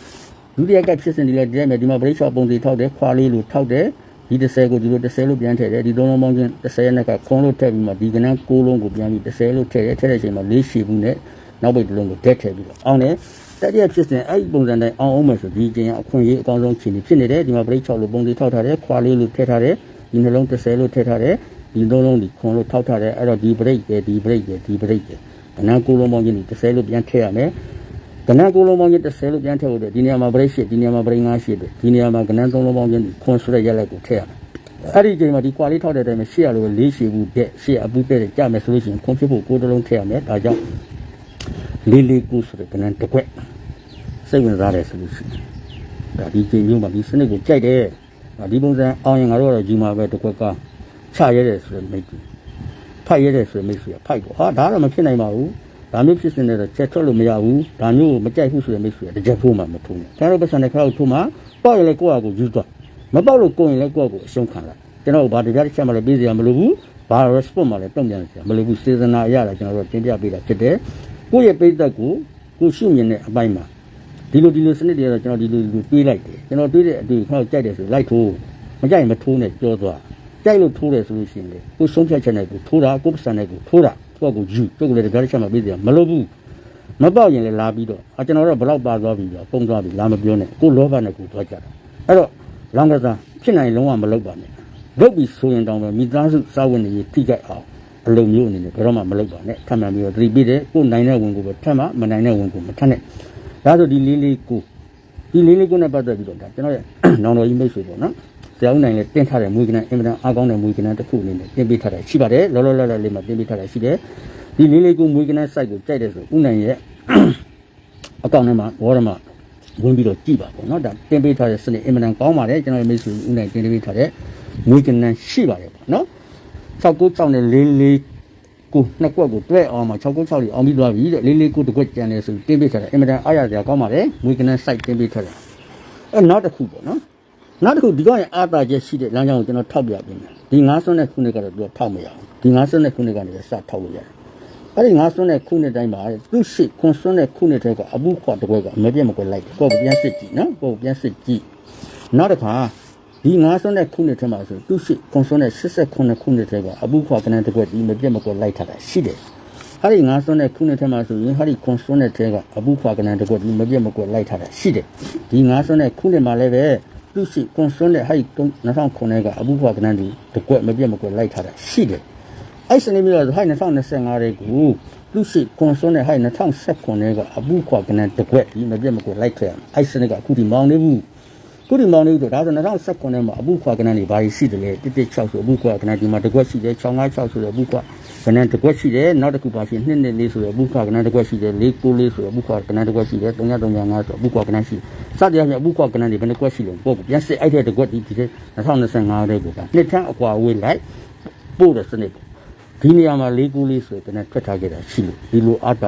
ဒုတိယကဖြစ်စဉ်ဒီလည်းဒီမဲ့ဒီမှာဗရိတ်ချောပုံစီထောက်တယ်ခွာလေးလိုထောက်တယ် ဒီ30ကိုဒီလို30လို့ပြန်ထည့်တယ်ဒီသုံးလုံးပေါင်းချင်း30နဲ့ကခွန်လို့ထည့်ပြီးမှဒီကနန်း6လုံးကိုပြန်ပြီး30လို့ထည့်တယ်ထည့်တဲ့အချိန်မှာလေးရှည်ဘူးနဲ့နောက်ပိတ်တစ်လုံးကိုဓာတ်ထည့်ပြီးတော့အောင်းတယ်တတိယဖြစ်စဉ်အဲ့ဒီပုံစံတိုင်းအောင်းအောင်မယ်ဆိုဒီကျင်ကအခွင့်အရေးအကောင်းဆုံးခြေနေဖြစ်နေတယ်ဒီမှာဗရိတ်ချောလို့ပုံစီထောက်ထားတယ်ခွာလေးလိုထည့်ထားတယ်ဒီနှလုံး30လို့ထည့်ထားတယ်ဒီသုံးလုံးဒီခွန်လို့ထောက်ထားတယ်အဲ့တော့ဒီဗရိတ်ပဲဒီဗရိတ်ပဲဒီဗရိတ်ပဲကနန်း6လုံးပေါင်းချင်းဒီ30လို့ပြန်ထည့်ရမယ် ကနန်းကိုလုံးပေါင်းချင်း30လို့ပြန်ထည့်ဖို့အတွက်ဒီနေရာမှာ break ရှိဒီနေရာမှာ break 5ရှိတယ်ဒီနေရာမှာကနန်း3လုံးပေါင်းချင်းခွန်ဆွဲရက်လက်ကိုထည့်ရမယ်အဲ့ဒီအချိန်မှာဒီ quality ထောက်တဲ့အတိုင်းမှာရှေ့ရလို့ပဲလေးရှည်ဘူးတဲ့ရှေ့အပူတဲ့ကြမယ်ဆိုလို့ရှိရင်ခွန်ဖြစ်ဖို့ကိုယ်တစ်လုံးထည့်ရမယ်ဒါကြောင့်လေးလေးကူဆိုတဲ့ကနန်းတစ်ခွက်စိတ်ဝင်စားတယ်ဆိုလို့ရှိရင်ဒါဒီချိန်မျိုးမှာဒီစနစ်ကိုကြိုက်တယ်ဒါဒီပုံစံအောင်ရင်ငါတို့ကတော့ယူမှာပဲတစ်ခွက်ကချရဲတယ်ဆိုတဲ့မိတ်ကြီးဖိုက်ရဲတယ်ဆိုတဲ့မိတ်ဆွေကဖိုက်တော့ဟာဒါတော့မဖြစ်နိုင်ပါဘူး ဒါမျိုးဖြစ်စဉ်တွေတော့ချက်ထွက်လို့မရဘူးဒါမျိုးကိုမကြိုက်ဘူးဆိုတဲ့မိတ်ဆွေကတကြက်ထိုးမှမထိုးနဲ့ကျွန်တော်ပတ်စံတဲ့ခါကိုထိုးမှပေါက်ရင်လည်းကိုယ့်အကူယူသွားမပေါက်လို့ကိုယ်ရင်လည်းကိုယ့်အကူအရှုံးခံလာကျွန်တော်ဘာတရားတစ်ချက်မှလည်းပေးစရာမလိုဘူးဘာ response မှလည်းတုံ့ပြန်စရာမလိုဘူးစေစနာအရတာကျွန်တော်တို့တင်ပြပေးတာဖြစ်တယ်ကိုယ့်ရဲ့ပိတ်သက်ကိုကိုရှုမြင်တဲ့အပိုင်းမှာဒီလိုဒီလိုစနစ်တွေကတော့ကျွန်တော်ဒီလိုဒီလိုတွေးလိုက်တယ်ကျွန်တော်တွေးတဲ့အတွေ့ခါကြိုက်တယ်ဆိုလိုက်ထိုးမကြိုက်ရင်မထိုးနဲ့ပြောသွားကြိုက်လို့ထိုးတယ်ဆိုလို့ရှိရင်လေကိုဆုံးဖြတ်ချက်နဲ့ကိုထိုးတာကိုပတ်စံနဲ့ကိုထိုးတာ ကိုယ့်ကိုယူကိုယ့်ကိုလည်းတကားတစ်ချက်မှပေးစရာမလိုဘူးမပေါက်ရင်လည်းလာပြီးတော့အကျွန်တော်တို့ဘယ်တော့ပါသွားပြီတော့ပုံသွားပြီလာမပြောနဲ့ကိုလောဘနဲ့ကိုသွားကြတာအဲ့တော့လောင်ကစားဖြစ်နိုင်လုံးဝမလုပ်ပါနဲ့လုပ်ပြီးဆိုရင်တောင်ပဲမိသားစုစာဝင်နေထိကြိုက်အောင်အလုံးမျိုးအနေနဲ့ဘယ်တော့မှမလုပ်ပါနဲ့ထပ်မှန်ပြီးတော့သတိပေးတယ်ကိုနိုင်တဲ့ဝင်ကိုပဲထပ်မှမနိုင်တဲ့ဝင်ကိုမထပ်နဲ့ဒါဆိုဒီလေးလေးကိုဒီလေးလေးကိုနဲ့ပတ်သက်ပြီးတော့ဒါကျွန်တော်ရဲ့နောင်တော်ကြီးမိတ်ဆွေပေါ့နော် ဆရာဦးနိုင်လည်းတင်ထားတဲ့မွေးကနန်းအင်မတန်အားကောင်းတဲ့မွေးကနန်းတစ်ခုအနေနဲ့တင်ပေးထားတာရှိပါတယ်လောလောလတ်လတ်လေးမှာတင်ပေးထားတာရှိတယ်ဒီလေးလေးကိုမွေးကနန်း site ကိုကြိုက်တယ်ဆိုဥနိုင်ရဲ့အကောင့်ထဲမှာဘောရမဝင်ပြီးတော့ကြည့်ပါပေါ့နော်ဒါတင်ပေးထားတဲ့စနစ်အင်မတန်ကောင်းပါတယ်ကျွန်တော်ရဲ့မိတ်ဆွေဥနိုင်တင်ပေးထားတဲ့မွေးကနန်းရှိပါတယ်ပေါ့နော်696နဲ့44ကိုနှစ်ကွက်ကိုတွဲအောင်မှာ696လေးအောင်ပြီးသွားပြီတဲ့44ကိုတစ်ကွက်ကျန်တယ်ဆိုတင်ပေးထားတယ်အင်မတန်အားရစရာကောင်းပါတယ်မွေးကနန်း site တင်ပေးထားတယ်အဲနောက်တစ်ခုပေါ့နော် နောက်တစ်ခုဒီကောင်ရဲ့အာသာချက်ရှိတဲ့လမ်းကြောင်းကိုကျွန်တော်ထောက်ပြပေးမယ်ဒီ9ဆွန်းတဲ့ခုနှစ်ကတော့သူကထောက်မရဘူးဒီ9ဆွန်းတဲ့ခုနှစ်ကနေစထောက်လို့ရတယ်အဲ့ဒီငါးစွန်းတဲ့ခုနှစ်တိုင်းမှာသူ့ရှိခွန်စွန်းတဲ့ခုနှစ်တဲကအပုခွာတစ်ခွက်ကအမပြတ်မကွက်လိုက်တယ်ကိုယ်ကပြန်စစ်ကြည့်နော်ကိုယ်ကပြန်စစ်ကြည့်နောက်တစ်ခါဒီငါးစွန်းတဲ့ခုနှစ်ထဲမှာဆိုသူ့ရှိခွန်စွန်းတဲ့89ခုနှစ်တဲကအပုခွာကနန်းတစ်ခွက်ဒီမပြတ်မကွက်လိုက်ထားတာရှိတယ်အဲ့ဒီငါးစွန်းတဲ့ခုနှစ်ထဲမှာဆိုရင်ဟာဒီခွန်စွန်းတဲ့တဲကအပုခွာကနန်းတစ်ခွက်ဒီမပြတ်မကွက်လိုက်ထားတာရှိတယ်ဒီငါးစွန်းတဲ့ခုနှစ်မှာလည်းပဲ သူ့ရှိခွန်စွန်းတဲ့ဟာဒီ2009ကအပုခွာကနန်းဒီတစ်ခွက်မပြတ်မကွက်လိုက်ထားတာရှိတယ်အဲ့စနေမျိုးဆိုဟိုက်2025ရဲ့ကိုလူရှိကွန်ဆွန်းနဲ့ဟိုက်2019ရဲ့ကအပူခွာကနန်တကွက်ဒီမပြတ်မကွက်လိုက်ခဲ့ရမယ်အဲ့စနေကအခုဒီမောင်းနေဘူး ခုဒီမောင်းနေဘူးတော့ဒါဆို2019နဲ့မှာအပူခွာကနန်တွေဘာရှိတယ်လဲ116ဆိုအပူခွာကနန်ဒီမှာတကွက်ရှိတယ်656ဆိုတဲ့အပူခွာကနန်တကွက်ရှိတယ်နောက်တစ်ခုပါရှိ2နှစ်လေးဆိုတဲ့အပူခွာကနန်တကွက်ရှိတယ်694ဆိုတဲ့အပူခွာကနန်တကွက်ရှိတယ်335ဆိုအပူခွာကနန်ရှိစတရားချင်းအပူခွာကနန်တွေဘယ်နှကွက်ရှိလဲပို့ပြန်စစ်အဲ့တဲ့တကွက်ဒီဒီ2025တဲ့ကိုကနှစ်ထန်းအကွာဝေးလိုက်ပို့တဲ့စနစ်ဒီနေရာမှာလေးကူးလေးဆိုတဲ့ထွက်ထားခဲ့တာရှိလို့ဒီလိုအားတာ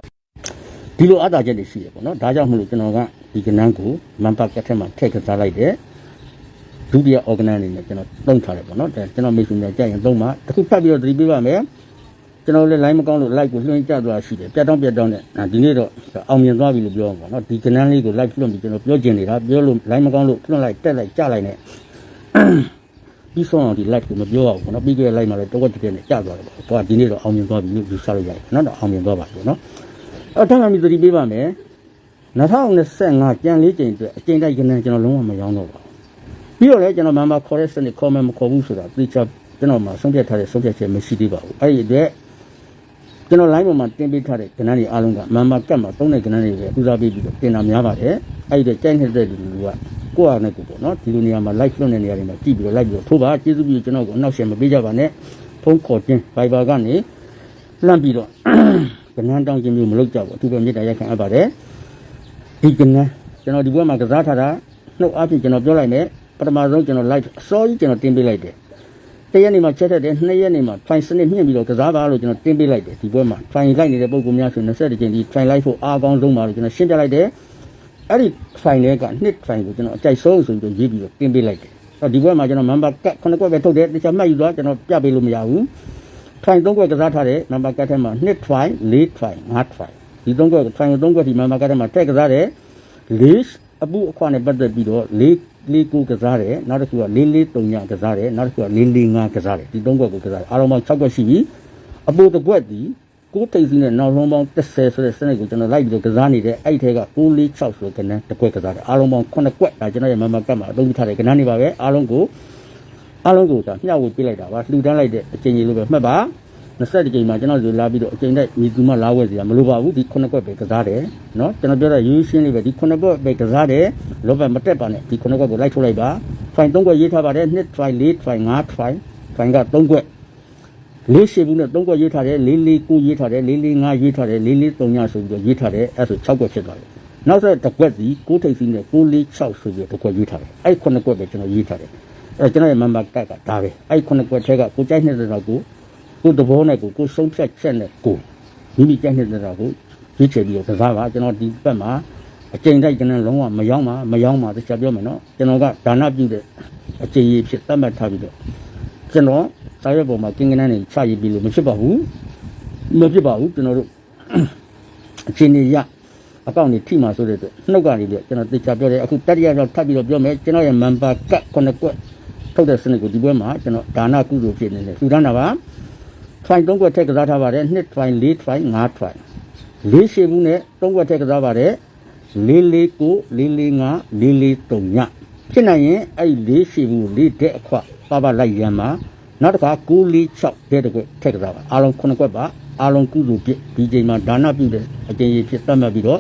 ဒီလိုအားတာချက်တွေရှိရပေါ့နော်ဒါကြောင့်မလို့ကျွန်တော်က ဒီကနန်းကိုမန်ပါကက်ထဲမှာထည့်ကစားလိုက်တယ်ဒုတိယ organ အနေနဲ့ကျွန်တော်သုံးထားတယ်ပေါ့နော်ဒါကျွန်တော်မိတ်ဆွေများကြိုက်ရင်သုံးပါတစ်ခုဖတ်ပြီးတော့သတိပေးပါမယ်ကျွန်တော်လည်း line မကောင်းလို့ like ကိုလွှင့်ကြသွားရှိတယ်ပြတ်တောင်းပြတ်တောင်းနဲ့ဒီနေ့တော့အောင်မြင်သွားပြီလို့ပြောမှာပေါ့နော်ဒီကနန်းလေးကို like လွှင့်ပြီးကျွန်တော်ပြောကျင်နေတာပြောလို့ line မကောင်းလို့လွှင့်လိုက်တက်လိုက်ကြလိုက်နဲ့ပြီးဆုံးအောင်ဒီ live ကိုမပြောရဘူးပေါ့နော်ပြီးခဲ့တဲ့ live မှာလည်းတော့တက်တက်နဲ့ကြာသွားတယ်ပေါ့။ဟိုကဒီနေ့တော့အောင်မြင်သွားပြီလို့ယူဆလို့ရတယ်။နော်တော့အောင်မြင်သွားပါပြီပေါ့နော်။အဲ့တော့ထပ်မံပြီးသတိပေးပါမယ်။ 2025ကြံလေးချိန်အတွက်အချိန်တိုက်ကနန်းကျွန်တော်လုံးဝမရောင်းတော့ပါဘူး။ပြီးတော့လည်းကျွန်တော်မမခေါ်တဲ့စနစ် comment မခေါ်ဘူးဆိုတာသိချကျွန်တော်မှဆုံးဖြတ်ထားတဲ့ဆုံးဖြတ်ချက်မရှိသေးပါဘူး။အဲ့ဒီအတွက်ကျွန်တော် line ပေါ်မှာတင်ပေးထားတဲ့ကဏ္ဍတွေအားလုံးကမမကတ်မှာသုံးတဲ့ကဏ္ဍတွေပဲဦးစားပေးပြီးတော့တင်တာများပါတယ်။အဲ့ဒီအတွက်ကြိုက်နေတဲ့လူတွေကကိုယ့်အားနဲ့ကိုယ်ပေါ့နော်ဒီလိုနေရာမှာ live လွှင့်တဲ့နေရာတွေမှာကြည့်ပြီးတော့ live ပြီးတော့ထိုးပါကျေးဇူးပြုကျွန်တော်ကိုအနောက်ရှယ်မပေးကြပါနဲ့ဖုန်းခေါ်ခြင်း Viber ကနေလှမ်းပြီးတော့ကဏ္ဍတောင်းခြင်းမျိုးမလုပ်ကြဘူးအထူးပဲမေတ္တာရက်ခံအပ်ပါတယ် ဒီကဏ္ဍကျွန်တော်ဒီဘက်မှာကစားထားတာနှုတ်အားဖြင့်ကျွန်တော်ပြောလိုက်မယ်ပထမဆုံးကျွန်တော် live အစောကြီးကျွန်တော်တင်ပေးလိုက်တယ်တရက်နေမှာချက်ထက်တယ်နှစ်ရက်နေမှာ fine စနစ်မြင့်ပြီးတော့ကစားပါလို့ကျွန်တော်တင်းပေးလိုက်တယ်ဒီဘက်မှာ fine လိုက်နေတဲ့ပုံကူများဆို20ကြိမ်ဒီ fine လိုက်ဖို့အားကောင်းဆုံးပါလို့ကျွန်တော်ရှင်းပြလိုက်တယ်အဲ့ဒီ fine လေးကနှစ် fine ကိုကျွန်တော်အကြိုက်ဆုံးဆိုပြီးတော့ရေးပြီးတော့တင်းပေးလိုက်တယ်အဲ့ဒီဘက်မှာကျွန်တော် member card ခုနှစ်ကွက်ပဲထုတ်တယ်တခြားမှတ်ယူသွားကျွန်တော်ပြပေးလို့မရဘူး fine သုံးကွက်ကစားထားတဲ့ member card ထဲမှာနှစ် fine 4 fine 5 fine ဒီသုံးကွက် fine သုံးကွက်ဒီ member card ထဲမှာထည့်ကစားတယ် list အပူအခွာနဲ့ပတ်သက်ပြီးတော့လေးလေးကိုကစားတယ်နောက်တစ်ခုကလေးလေးတုံညာကစားတယ်နောက်တစ်ခုကလေးလေးငါကစားတယ်ဒီသုံးခွက်ကိုကစားတယ်အားလုံးပေါင်း6ခွက်ရှိပြီအပူတစ်ခွက်ဒီကိုထိပ်စီးနဲ့နောက်ဆုံးပေါင်း30ဆိုတဲ့စနစ်ကိုကျွန်တော်လိုက်ပြီးတော့ကစားနေတဲ့အဲ့ဒီထဲက946ဆိုတဲ့ကဏ္ဍတစ်ခွက်ကစားတယ်အားလုံးပေါင်း9ခွက်ဒါကျွန်တော်ရဲ့မမကတ်မှာအသုံးပြုထားတဲ့ကဏ္ဍနေပါပဲအားလုံးကိုအားလုံးကိုဒါမျှဝေပေးလိုက်တာပါလှူဒန်းလိုက်တဲ့အချိန်ကြီးလိုပဲမှတ်ပါ 20ကြိမ်မှာကျွန်တော်ဒီလာပြီးတော့အကြိမ်တိုက်ညီသူမလာဝဲစီရမလိုပါဘူးဒီ9ကွက်ပဲကစားတယ်နော်ကျွန်တော်ပြောတာရိုးရိုးရှင်းလေးပဲဒီ9ကွက်ပဲကစားတယ်လောဘမတက်ပါနဲ့ဒီ9ကွက်ကိုလိုက်ထုတ်လိုက်ပါဖိုင်3ကွက်ရေးထားပါတယ်2ဖိုင်4ဖိုင်5ဖိုင်ဖိုင်က3ကွက်လေးရှိဘူးနဲ့3ကွက်ရေးထားတယ်4 4 9ရေးထားတယ်4 4 5ရေးထားတယ်4 4 3ညဆိုပြီးတော့ရေးထားတယ်အဲ့ဆို6ကွက်ဖြစ်သွားတယ်နောက်ဆက်တစ်ကွက်စီ6ထိပ်စီနဲ့6 4 6ဆိုပြီးတော့တစ်ကွက်ရေးထားတယ်အဲ့9ကွက်ပဲကျွန်တော်ရေးထားတယ်အဲ့ကျွန်တော်ရဲ့ member card ကဒါပဲအဲ့9ကွက်ထဲကကိုကြိုက်နေတဲ့တော့ကို ကိုသဘောနဲ့ကိုကိုဆုံးဖြတ်ချက်နဲ့ကိုမိမိကြိုက်နေတဲ့တော့ကိုရွေးချယ်ပြီးတော့ကစားပါကျွန်တော်ဒီဘက်မှာအချိန်တိုက်ကျွန်တော်လုံးဝမရောက်ပါမရောက်ပါတခြားပြောမယ်နော်ကျွန်တော်ကဒါနပြုတဲ့အချိန်ကြီးဖြစ်သတ်မှတ်ထားပြီးတော့ကျွန်တော်စာရွက်ပေါ်မှာကင်းကနန်းနေချရေးပြီးလို့မဖြစ်ပါဘူးမဖြစ်ပါဘူးကျွန်တော်တို့အချိန်ကြီးရအကောင့်တွေထိမှာဆိုတဲ့အတွက်နှုတ်ကနေပြီးကျွန်တော်တေချာပြောတယ်အခုတတိယတော့ထပ်ပြီးတော့ပြောမယ်ကျွန်တော်ရဲ့ member ကတ်ခုနှစ်ကွက်ထုတ်တဲ့စနစ်ကိုဒီဘက်မှာကျွန်တော်ဒါနကုသိုလ်ဖြစ်နေတယ်ထူထမ်းတာပါ fine 3ခွက်ထည့်ကစားထားပါတယ်2 fine 4 fine 5 fine လေးရှိဘူးနဲ့3ခွက်ထည့်ကစားပါတယ်လေးလေးကိုလေးလေးငါလေးလေးတုံညဖြစ်နိုင်ရင်အဲ့ဒီလေးရှိဘူးလေးတဲ့အခွပါပါလိုက်ရမ်းမှာနောက်တစ်ခါ9လေး6တဲ့တကွက်ထည့်ကစားပါအားလုံး9ခွက်ပါအားလုံးကုသိုလ်ပြည့်ဒီချိန်မှာဒါနပြုတဲ့အကျဉ်းကြီးဖြစ်သတ်မှတ်ပြီးတော့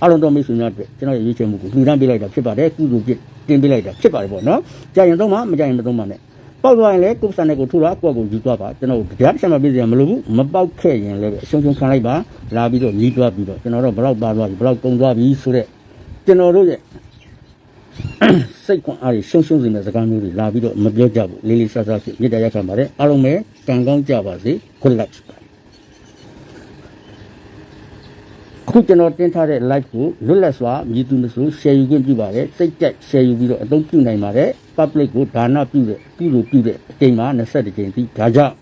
အားလုံးတော်မိတ်ဆွေများအတွက်ကျွန်တော်ရဲ့ရွေးချယ်မှုကိုလှူဒန်းပေးလိုက်တာဖြစ်ပါတယ်ကုသိုလ်ပြည့်တင်ပေးလိုက်တာဖြစ်ပါတယ်ပေါ့နော်ကြာရင်သုံးပါမကြာရင်မသုံးပါနဲ့ ပေါက်သွားရင်လည်းကိုယ်စံတဲ့ကိုထိုးတာကိုယ့်ကိုယူသွားပါကျွန်တော်တရားတစ်ချက်မှပြည့်စရာမလိုဘူးမပေါက်ခဲ့ရင်လည်းပဲအရှုံးရှုံးခံလိုက်ပါလာပြီးတော့ညီးသွားပြီးတော့ကျွန်တော်တို့ဘလောက်ပါသွားပြီဘလောက်ကုံသွားပြီဆိုတော့ကျွန်တော်တို့ရဲ့စိတ်ခွန်အားရှုံးရှုံးစင်တဲ့စကားမျိုးတွေလာပြီးတော့မပြောကြဘူးလေးလေးဆဆဖြစ်မြစ်တရားခံပါတယ်အားလုံးပဲကံကောင်းကြပါစေ good luck အခုကျွန်တော်တင်ထားတဲ့ live ကိုလွတ်လပ်စွာမြည်သူမဆို share ယူခွင့်ပြုပါတယ်စိတ်ကြိုက် share ယူပြီးတော့အသုံးပြုနိုင်ပါတယ် public ကိုဒါနပြုတဲ့ပြုလို့ပြုတဲ့အချိန်မှာ20ကြိမ်ထိဒါကြောင့်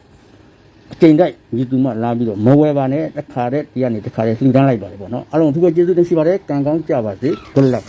အချိန်တိုင်းမြည်သူမလာပြီးတော့မဝဲပါနဲ့တစ်ခါတည်းတရားနေတစ်ခါတည်းလှူဒန်းလိုက်ပါတယ်ပေါ့နော်အားလုံးအထူးပဲကျေးဇူးတင်ရှိပါတယ်ကံကောင်းကြပါစေ good luck